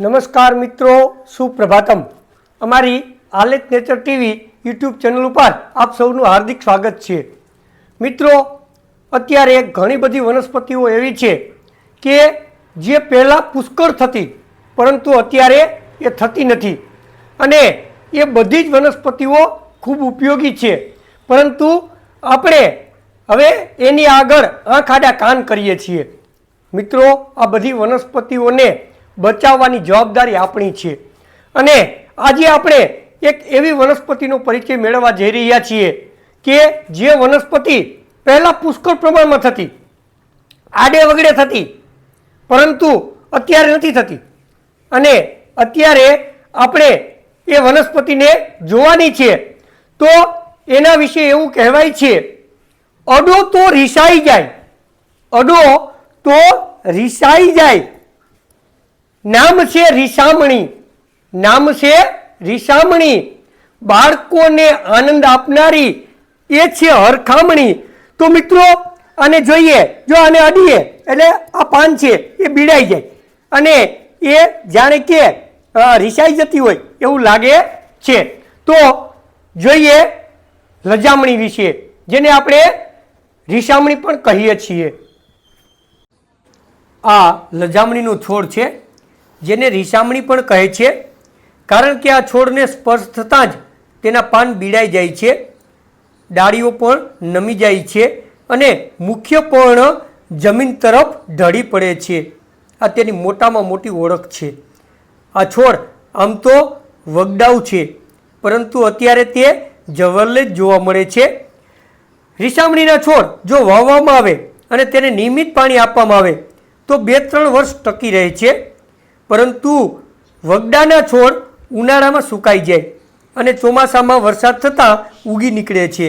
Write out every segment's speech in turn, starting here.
નમસ્કાર મિત્રો, સુપ્રભાતમ. અમારી આલેત નેચર ટીવી યુટ્યુબ ચેનલ ઉપર આપ સૌનું હાર્દિક સ્વાગત છે. મિત્રો, અત્યારે ઘણી બધી વનસ્પતિઓ એવી છે કે જે પહેલાં પુષ્કળ થતી, પરંતુ અત્યારે એ થતી નથી. અને એ બધી જ વનસ્પતિઓ ખૂબ ઉપયોગી છે. પરંતુ આપણે હવે એની આગળ આંખ આડા કાન કરીએ છીએ. મિત્રો, આ બધી વનસ્પતિઓને બચાવવાની જવાબદારી આપણી છે. અને આજે આપણે એક એવી વનસ્પતિનો પરિચય મેળવવા જઈ રહ્યા છીએ કે જે વનસ્પતિ પહેલાં પુષ્કળ પ્રમાણમાં થતી, આડે વગડે થતી, પરંતુ અત્યારે નથી થતી. અને અત્યારે આપણે એ વનસ્પતિને જોવાની છે. તો એના વિશે એવું કહેવાય છે, અડો તો રીસાઈ જાય, અડો તો રીસાઈ જાય. નામ છે રીસામણી. નામ છે રીસામણી. બાળકોને આનંદ આપનારી એ છે હરખામણી. તો મિત્રો, આને જોઈએ. જો આને અડીએ, એટલે આ પાન છે, એ બીડાઈ જાય. અને એ જાણે કે રિસાઈ જતી હોય એવું લાગે છે. તો જોઈએ લજામણી વિશે, જેને આપણે રિસામણી પણ કહીએ છીએ. આ લજામણીનો છોડ છે. જેને રીસામણી પણ કહે છે, કારણ કે આ છોડને સ્પર્શ થતાં જ તેના પાન બીડાઈ જાય છે, ડાળીઓ પણ નમી જાય છે અને મુખ્ય પર્ણ જમીન તરફ ઢળી પડે છે. આ તેની મોટામાં મોટી ઓળખ છે. આ છોડ આમ તો વગડાઉ છે, પરંતુ અત્યારે તે જવલ્લે જ જોવા મળે છે. રીસામણીના છોડ જો વાવવામાં આવે અને તેને નિયમિત પાણી આપવામાં આવે, તો બે ત્રણ વર્ષ ટકી રહે છે. પરંતુ વગડાના છોડ ઉનાળામાં સુકાઈ જાય અને ચોમાસામાં વરસાદ થતાં ઉગી નીકળે છે.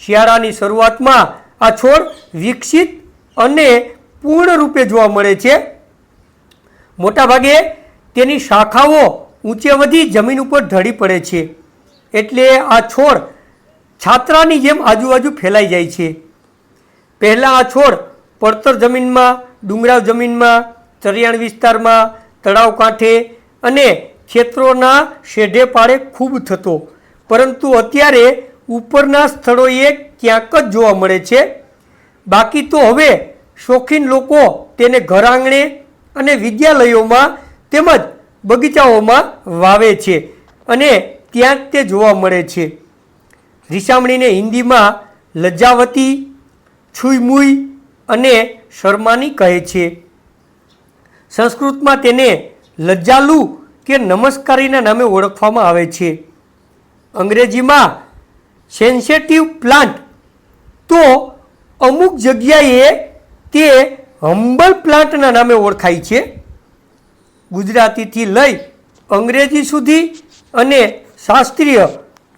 શિયાળાની શરૂઆતમાં આ છોડ વિકસિત અને પૂર્ણ રૂપે જોવા મળે છે. મોટાભાગે તેની શાખાઓ ઊંચે વધી જમીન ઉપર ઢળી પડે છે. એટલે આ છોડ છાત્રાની જેમ આજુબાજુ ફેલાઈ જાય છે. પહેલાં આ છોડ પડતર જમીનમાં, ડુંગરાળ જમીનમાં ચરિયાણ વિસ્તારમાં, તળાવ કાંઠે અને ખેતરોના શેઢે પાળે ખૂબ થતો. પરંતુ અત્યારે ઉપરના સ્થળોએ ક્યાંક જ જોવા મળે છે. બાકી તો હવે શોખીન લોકો તેને ઘર આંગણે અને વિદ્યાલયોમાં તેમજ બગીચાઓમાં વાવે છે અને ત્યાં તે જોવા મળે છે. રીસામણીને હિન્દીમાં લજ્જાવતી છુઈમુઈ અને શર્માની કહે છે. સંસ્કૃતમાં તેને લજ્જાલુ કે નમસ્કારીના નામે ઓળખવામાં આવે છે. અંગ્રેજીમાં સેન્સેટિવ પ્લાન્ટ તો અમુક જગ્યાએ તે હંબલ પ્લાન્ટના નામે ઓળખાય છે. ગુજરાતીથી લઈ અંગ્રેજી સુધી અને શાસ્ત્રીય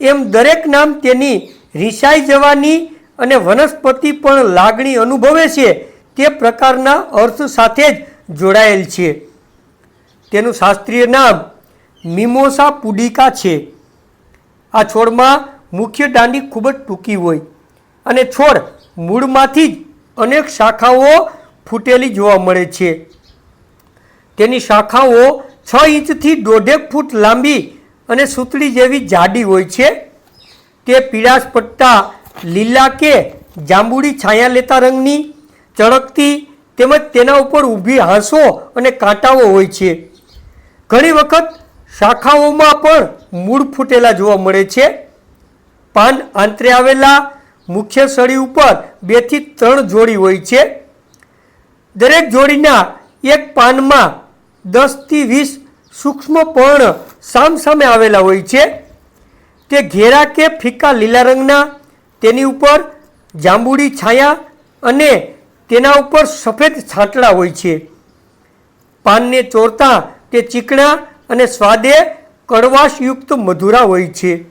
એમ દરેક નામ તેની રિસાઈ જવાની અને વનસ્પતિ પણ લાગણી અનુભવે છે તે પ્રકારના અર્થ સાથે જ જોડાયેલ છે. તેનું શાસ્ત્રીય નામ મિમોસા પુડિકા છે. આ છોડમાં મુખ્ય દાંડી ખૂબ જ ટૂંકી હોય અને છોડ મૂળમાંથી જ અનેક શાખાઓ ફૂટેલી જોવા મળે છે. તેની શાખાઓ છ ઇંચથી દોઢેક ફૂટ લાંબી અને સૂતળી જેવી જાડી હોય છે. તે પીળાશ પટ્ટા લીલા કે જાંબુડી છાયા લેતા રંગની, ચળકતી તેમજ તેના ઉપર ઊભી હાંસો અને કાંટાઓ હોય છે. ઘણી વખત શાખાઓમાં પણ મૂળ ફૂટેલા જોવા મળે છે. પાન આંતરે આવેલા મુખ્ય સળી ઉપર બેથી ત્રણ જોડી હોય છે. દરેક જોડીના એક પાનમાં દસથી વીસ સૂક્ષ્મ પર્ણ સામસામે આવેલા હોય છે. તે ઘેરા કે ફીકા લીલા રંગના, તેની ઉપર જાંબુડી છાયા અને તેના ઉપર સફેદ છાંટડા હોય છે. પાનને ચોરતા તે ચીકણા અને સ્વાદે કડવાશયુક્ત મધુરા હોય છે.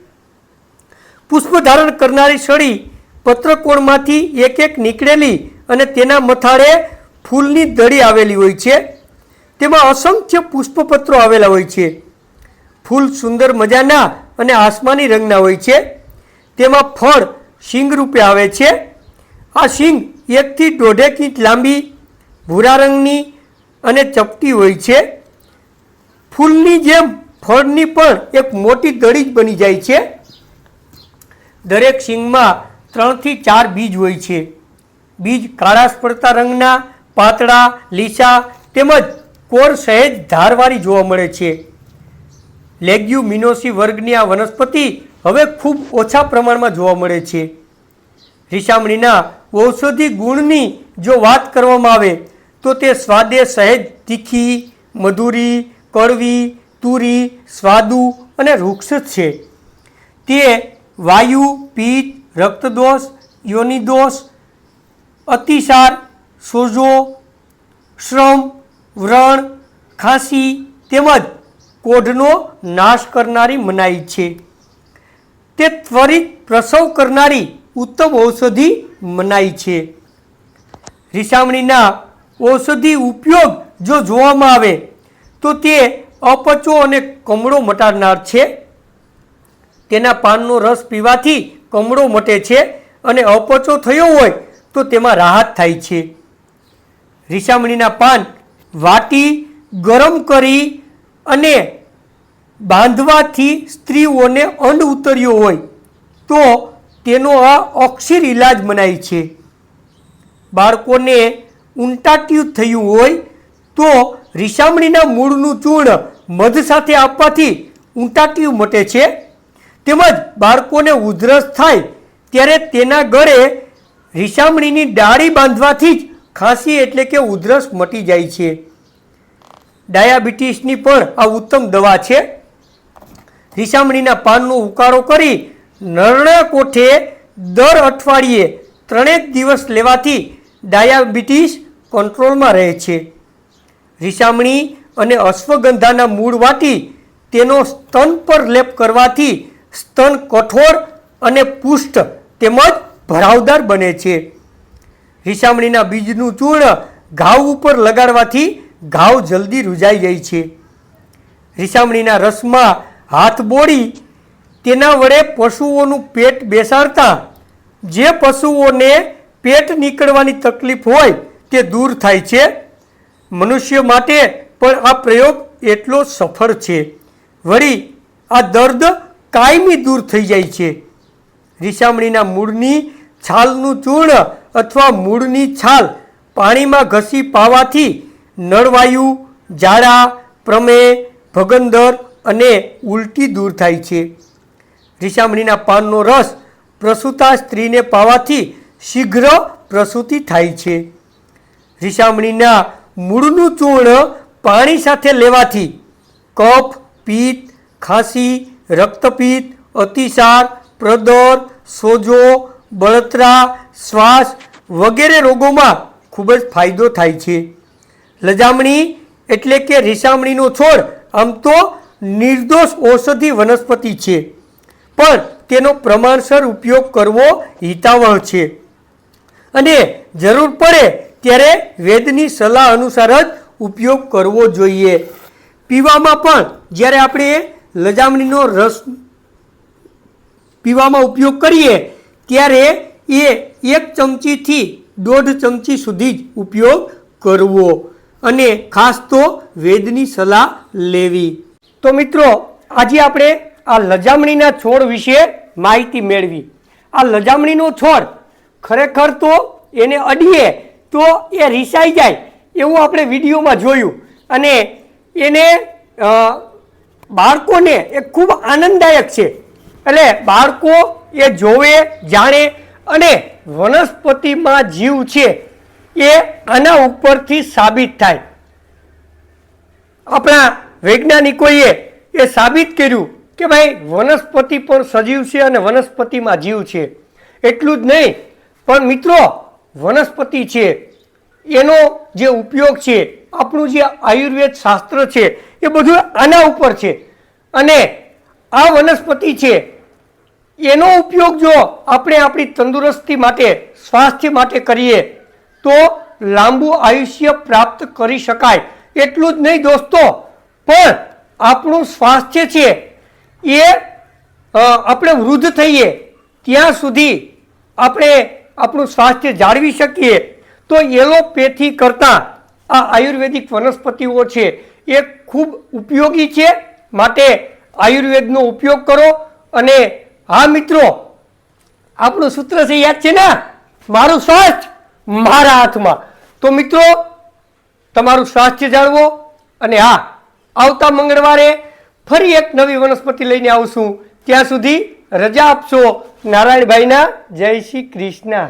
પુષ્પ ધારણ કરનારી સળી પત્રકોણમાંથી એક એક નીકળેલી અને તેના મથાળે ફૂલની દળી આવેલી હોય છે. તેમાં અસંખ્ય પુષ્પપત્રો આવેલા હોય છે. ફૂલ સુંદર મજાના અને આસમાની રંગના હોય છે. તેમાં ફળ શીંગ રૂપે આવે છે. આ શીંગ એકથી દોઢેક ઇંચ લાંબી, ભૂરા રંગની અને ચપટી હોય છે. ફૂલની જેમ ફળની પણ એક મોટી દળી જ બની જાય છે. દરેક સિંગમાં ત્રણથી ચાર બીજ હોય છે. બીજ કાળા પડતા રંગના, પાતળા, લીસા તેમજ કોર સહેજ ધારવાળી જોવા મળે છે. લેગ્યુમિનોસી વર્ગની આ વનસ્પતિ હવે ખૂબ ઓછા પ્રમાણમાં જોવા મળે છે. રીસામણીના ઔષધિ ગુણની જો વાત કરવામાં આવે, તો તે સ્વાદે સહેજ તીખી, મધુરી, કડવી, તુરી, સ્વાદુ અને વૃક્ષ છે. તે વાયુ પિત્ત રક્તદોષ, યોનિદોષ, અતિસાર, સોજો, શ્રમ, વ્રણ, ખાંસી તેમજ કોઢનો નાશ કરનારી મનાઈ છે. તે ત્વરિત પ્રસવ કરનારી ઉત્તમ ઔષધિ મનાય છે. રીસામણીના ઔષધિ ઉપયોગ જો જોવામાં આવે, તો તે અપચો અને કમળો મટાડનાર છે. તેના પાનનો રસ પીવાથી કમળો મટે છે અને અપચો થયો હોય, તો તેમાં રાહત થાય છે. રીસામણીના પાન વાટી, ગરમ કરી અને બાંધવાથી સ્ત્રીઓને અંડ ઉતર્યો હોય, તો તેનો આ અક્ષીર ઇલાજ મનાય છે. બાળકોને ઉંટાટ્યું થયું હોય તો રીસામણીના મૂળનું ચૂર્ણ મધ સાથે આપવાથી ઉંટાટ્યું મટે છે. તેમજ બાળકોને ઉધરસ થાય ત્યારે તેના ગળે રીસામણીની ડાળી બાંધવાથી જ ખાંસી એટલે કે ઉધરસ મટી જાય છે. ડાયાબિટીસની પણ આ ઉત્તમ દવા છે. રીસામણીના પાનનો ઉકાળો કરી નરણા કોઠે દર અઠવાડિયે ત્રણેક દિવસ લેવાથી ડાયાબિટીસ કંટ્રોલમાં રહે છે. રીસામણી અને અશ્વગંધાના મૂળ વાટી તેનો સ્તન પર લેપ કરવાથી સ્તન કઠોર અને પુષ્ટ તેમજ ભરાવદાર બને છે. રીસામણીના બીજનું ચૂર્ણ ઘાવ ઉપર લગાડવાથી ઘાવ જલ્દી રૂજાઈ જાય છે. રીસામણીના રસમાં હાથ બોળી તેના વડે પશુઓનું પેટ બેસાડતા જે પશુઓને પેટ નીકળવાની તકલીફ હોય તે દૂર થાય છે. મનુષ્ય માટે પણ આ પ્રયોગ એટલો સફળ છે. વળી આ દર્દ કાયમી દૂર થઈ જાય છે. રીસામણીના મૂળની છાલનું ચૂર્ણ અથવા મૂળની છાલ પાણીમાં ઘસી પાવાથી નળવાયુ, ઝાડા પ્રમેહ ભગંદર અને ઉલટી દૂર થાય છે. રીસામણીના પાનનો રસ પ્રસૂતા સ્ત્રીને પાવાથી શીઘ્ર પ્રસૂતિ થાય છે. રીસામણીના મૂળનું ચૂર્ણ પાણી સાથે લેવાથી કફ પિત્ત ખાંસી રક્તપિત્ત અતિસાર, પ્રદર, સોજો, બળતરા, શ્વાસ વગેરે રોગોમાં ખૂબ જ ફાયદો થાય છે. લજામણી એટલે કે રીસામણીનો છોડ આમ તો નિર્દોષ ઔષધિ વનસ્પતિ છે. પણ તેનો પ્રમાણસર ઉપયોગ કરવો હિતાવહ છે. અને જરૂર પડે ત્યારે વેદની સલાહ અનુસાર જ ઉપયોગ કરવો જોઈએ. પીવામાં પણ જ્યારે આપણે લજામણીનો રસ પીવામાં ઉપયોગ કરીએ, ત્યારે એ એક ચમચીથી દોઢ ચમચી સુધી જ ઉપયોગ કરવો અને ખાસ તો વેદની સલાહ લેવી. તો મિત્રો, આજે આપણે આ લજામણીના છોડ વિશે માહિતી મેળવી. આ લજામણીનો છોડ ખરેખર તો એને અડીએ તો એ રીસાઈ જાય એવું આપણે વિડીયોમાં જોયું. અને એને બાળકોને એ ખૂબ આનંદદાયક છે. એટલે બાળકો એ જોવે, જાણે અને વનસ્પતિમાં જીવ છે એ આના ઉપરથી સાબિત થાય. આપણા વૈજ્ઞાનિકોએ એ સાબિત કર્યું કે ભાઈ વનસ્પતિ પણ સજીવ છે અને વનસ્પતિમાં જીવ છે. એટલું જ નહીં, પણ મિત્રો, વનસ્પતિ છે. એનો જે ઉપયોગ છે, આપણું જે આયુર્વેદ શાસ્ત્ર છે, એ બધું આના ઉપર છે. અને આ વનસ્પતિ છે, એનો ઉપયોગ જો આપણે આપણી તંદુરસ્તી માટે, સ્વાસ્થ્ય માટે કરીએ, તો લાંબુ આયુષ્ય પ્રાપ્ત કરી શકાય. એટલું જ નહીં દોસ્તો, પણ આપણું સ્વાસ્થ્ય છે એ આપણે વૃદ્ધ થઈએ, ત્યાં સુધી આપણે આપણું સ્વાસ્થ્ય જાળવી શકીએ. તો એલોપેથી કરતાં આ આયુર્વેદિક વનસ્પતિઓ છે એ ખૂબ ઉપયોગી છે. માટે આયુર્વેદનો ઉપયોગ કરો. અને હા, મિત્રો, આપણું સૂત્ર છે, યાદ છે ને? મારું સ્વાસ્થ્ય મારા હાથમાં. તો મિત્રો, તમારું સ્વાસ્થ્ય જાળવો. અને હા, આવતા મંગળવારે ફરી એક નવી વનસ્પતિ લઈને આવશું ત્યાં સુધી રજા આપશો. નારાયણભાઈના જય શ્રી કૃષ્ણ.